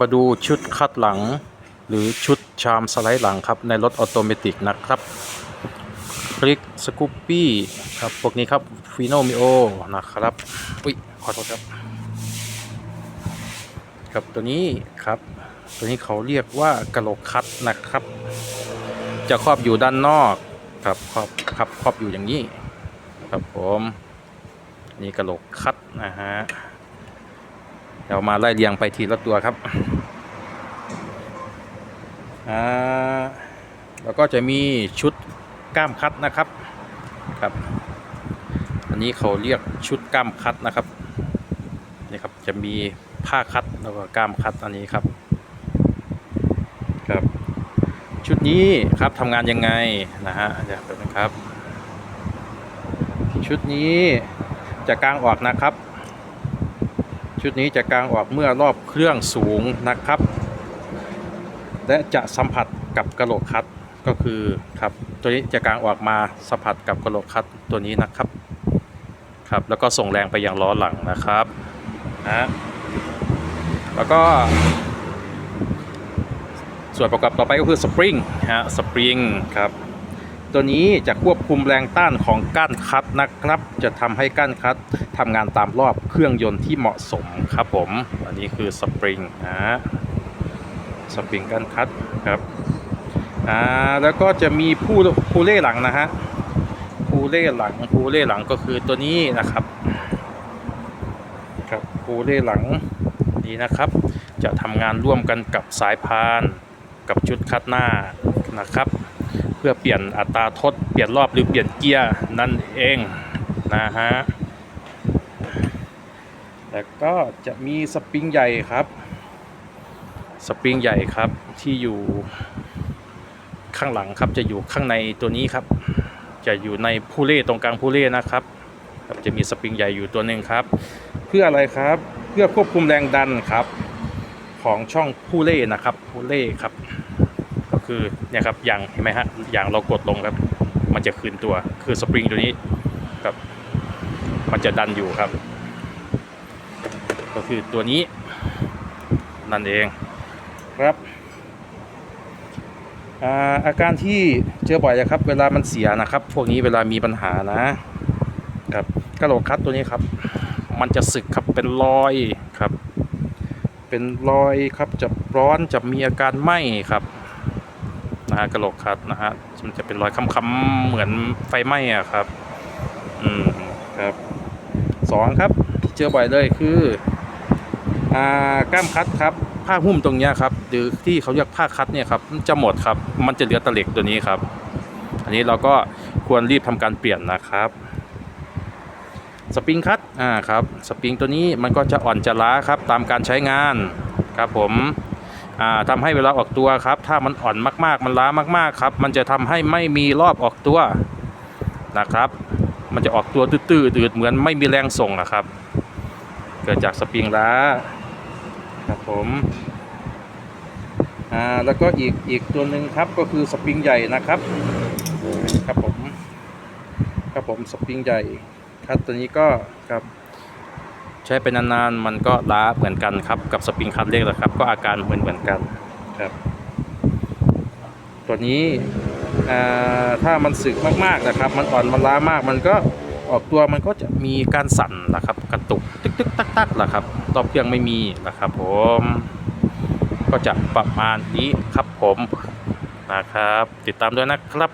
มาดูชุดคัดหลัง หรือชุดชามสไลด์หลังครับในรถออโตเมติกนะครับคลิกสกูปปี้ครับพวกนี้ครับฟีโนมิโอนะครับอุ้ยขอโทษครับ ครับตัวนี้ครับ ตัวนี้เขาเรียกว่ากระโหลกคัดนะครับ จะครอบอยู่ด้านนอกครับครอบครับครอบอยู่อย่างนี้ ครับผมนี่กระโหลกคัดนะฮะ เดี๋ยวมาไล่เรียงไปทีละตัวครับอ่าแล้วก็จะมีชุดกล้ามคัดนะครับครับ อันนี้เขาเรียกชุดกล้ามคัดนะครับนี่ครับจะมีผ้าคัดแล้วก็กล้ามคัดอันนี้ครับครับ ชุดนี้ครับทำงานยังไงนะฮะเดี๋ยวแป๊บนึงครับ ชุดนี้จะกางออกนะครับ ชุดนี้จะกางออกเมื่อรอบเครื่องสูงนะครับ และจะสัมผัสกับกระโหลกคัดก็คือครับตัวนี้จะกางออกมาสัมผัสกับกระโหลกคัดตัวนี้นะครับครับแล้วก็ส่งแรงไปยังล้อหลังนะครับนะแล้วก็ส่วนประกอบต่อไปก็คือสปริงฮะสปริงครับ ตัวนี้จะควบคุมแรงต้านของก้านคัดนะครับ จะทำให้ก้านคัดทำงานตามรอบเครื่องยนต์ที่เหมาะสมครับผม อันนี้คือสปริงนะสปริงก้านคัดครับอ่าแล้วก็จะมีผู้ผู้เล่หลังนะฮะผู้เล่หลังผู้เล่หลังก็คือตัวนี้นะครับครับผู้เล่หลังนี้นะครับ จะทำงานร่วมกันกับสายพานกับชุดคัดหน้านะครับ พื่อเปลี่ยนอัตราทดเปลี่ยนรอบหรือเปลี่ยนเกียร์นั่นเองนะฮะแล้วก็จะมีสปริงใหญ่ครับ สปริงใหญ่ครับที่อยู่ข้างหลังครับจะอยู่ข้างในตัวนี้ครับ จะอยู่ในผู้เล่ตรงกลางผู้เล่นะครับครับจะมีสปริงใหญ่อยู่ตัวหนึ่งครับ เพื่ออะไรครับเพื่อควบคุมแรงดันครับ ของช่องผู้เล่นะครับผู้เล่ครับ คือเนี่ยครับยางเห็นไหมฮะยางเรากดลงครับ มันจะคืนตัวคือสปริงตัวนี้ครับ มันจะดันอยู่ครับ ก็คือตัวนี้นั่นเองครับอาอาการที่เจอบ่อยนะครับ เวลามันเสียนะครับ พวกนี้เวลามีปัญหานะครับกระโหลกคัดตัวนี้ครับ มันจะสึกครับเป็นรอยครับ เป็นรอยครับจะร้อนจะมีอาการไหม้ครับ นะฮะกระโหลกคัดนะฮะมันจะเป็นรอยค้ำๆเหมือนไฟไหม้อะครับ อืมครับสองครับที่เจอบ่อยเลยคืออ่ากล้ามคัดครับ ผ้าหุ้มตรงนี้ครับ หรือที่เขาเรียกผ้าคัดเนี่ยครับจะหมดครับ มันจะเหลือตะเหล็กตัวนี้ครับ อันนี้เราก็ควรรีบทำการเปลี่ยนนะครับสปริงคัตอ่าครับ สปริงตัวนี้มันก็จะอ่อนจะล้าครับตามการใช้งานครับผม อ่าทำให้เวลาออกตัวครับ ถ้ามันอ่อนมากๆ มันล้ามากๆครับ มันจะทำให้ไม่มีรอบออกตัวนะครับ มันจะออกตัวตื้อๆอืดเหมือนไม่มีแรงส่งนะครับ เกิดจากสปริงล้าครับผมอ่าแล้วก็อีกอีกตัวหนึ่งครับก็คือสปริงใหญ่นะครับครับผมครับผมสปริงใหญ่ครับตัวนี้ก็ครับ ใช้ไปนานๆ มันก็ล้าเหมือนกันครับ กับสปริงคัตเล็กแหละครับ ก็อาการเหมือนเหมือนกันครับ ตัวนี้ถ้ามันสึกมากๆนะครับ มันอ่อนมันล้ามาก มันก็ออกตัวมันก็จะมีการสั่นนะครับกระตุกตึกตึกตักตักละครับรอบเครื่องไม่มีนะครับ ผม ก็จะประมาณนี้ครับผมนะครับ ติดตามด้วยนะครับ